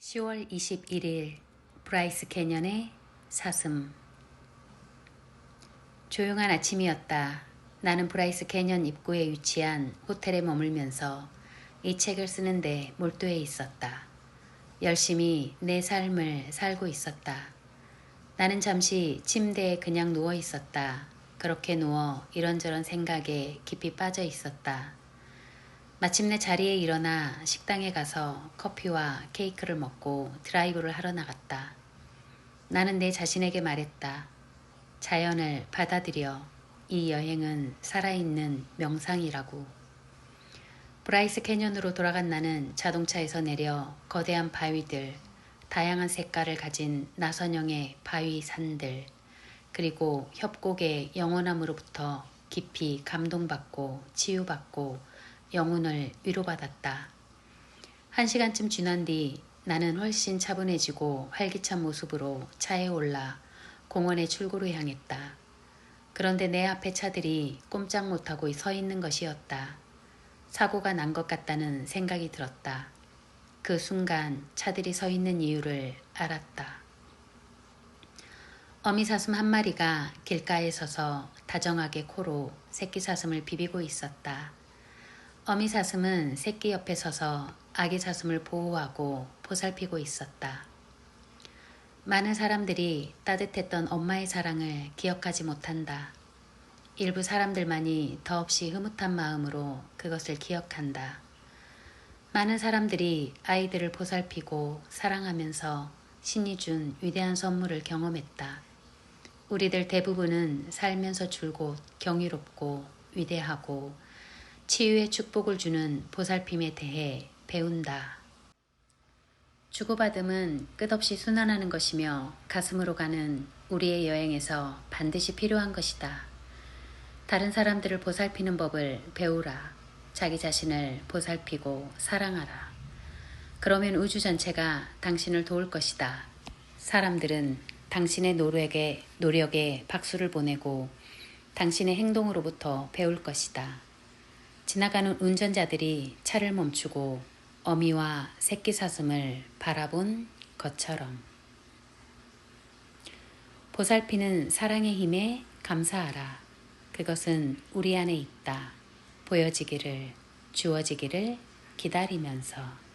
10월 21일 브라이스 캐년의 사슴 조용한 아침이었다. 나는 브라이스 캐년 입구에 위치한 호텔에 머물면서 이 책을 쓰는데 몰두해 있었다. 열심히 내 삶을 살고 있었다. 나는 잠시 침대에 그냥 누워 있었다. 그렇게 누워 이런저런 생각에 깊이 빠져 있었다. 마침내 자리에 일어나 식당에 가서 커피와 케이크를 먹고 드라이브를 하러 나갔다. 나는 내 자신에게 말했다. 자연을 받아들여 이 여행은 살아있는 명상이라고. 브라이스 캐년으로 돌아간 나는 자동차에서 내려 거대한 바위들, 다양한 색깔을 가진 나선형의 바위 산들, 그리고 협곡의 영원함으로부터 깊이 감동받고 치유받고 영혼을 위로받았다. 한 시간쯤 지난 뒤 나는 훨씬 차분해지고 활기찬 모습으로 차에 올라 공원의 출구로 향했다. 그런데 내 앞에 차들이 꼼짝 못하고 서 있는 것이었다. 사고가 난 것 같다는 생각이 들었다. 그 순간 차들이 서 있는 이유를 알았다. 어미사슴 한 마리가 길가에 서서 다정하게 코로 새끼 사슴을 비비고 있었다. 어미 사슴은 새끼 옆에 서서 아기 사슴을 보호하고 보살피고 있었다. 많은 사람들이 따뜻했던 엄마의 사랑을 기억하지 못한다. 일부 사람들만이 더없이 흐뭇한 마음으로 그것을 기억한다. 많은 사람들이 아이들을 보살피고 사랑하면서 신이 준 위대한 선물을 경험했다. 우리들 대부분은 살면서 줄곧 경이롭고 위대하고 치유의 축복을 주는 보살핌에 대해 배운다. 주고받음은 끝없이 순환하는 것이며 가슴으로 가는 우리의 여행에서 반드시 필요한 것이다. 다른 사람들을 보살피는 법을 배우라. 자기 자신을 보살피고 사랑하라. 그러면 우주 전체가 당신을 도울 것이다. 사람들은 당신의 노력에, 노력에 박수를 보내고 당신의 행동으로부터 배울 것이다. 지나가는 운전자들이 차를 멈추고 어미와 새끼 사슴을 바라본 것처럼 보살피는 사랑의 힘에 감사하라. 그것은 우리 안에 있다. 보여지기를, 주어지기를 기다리면서.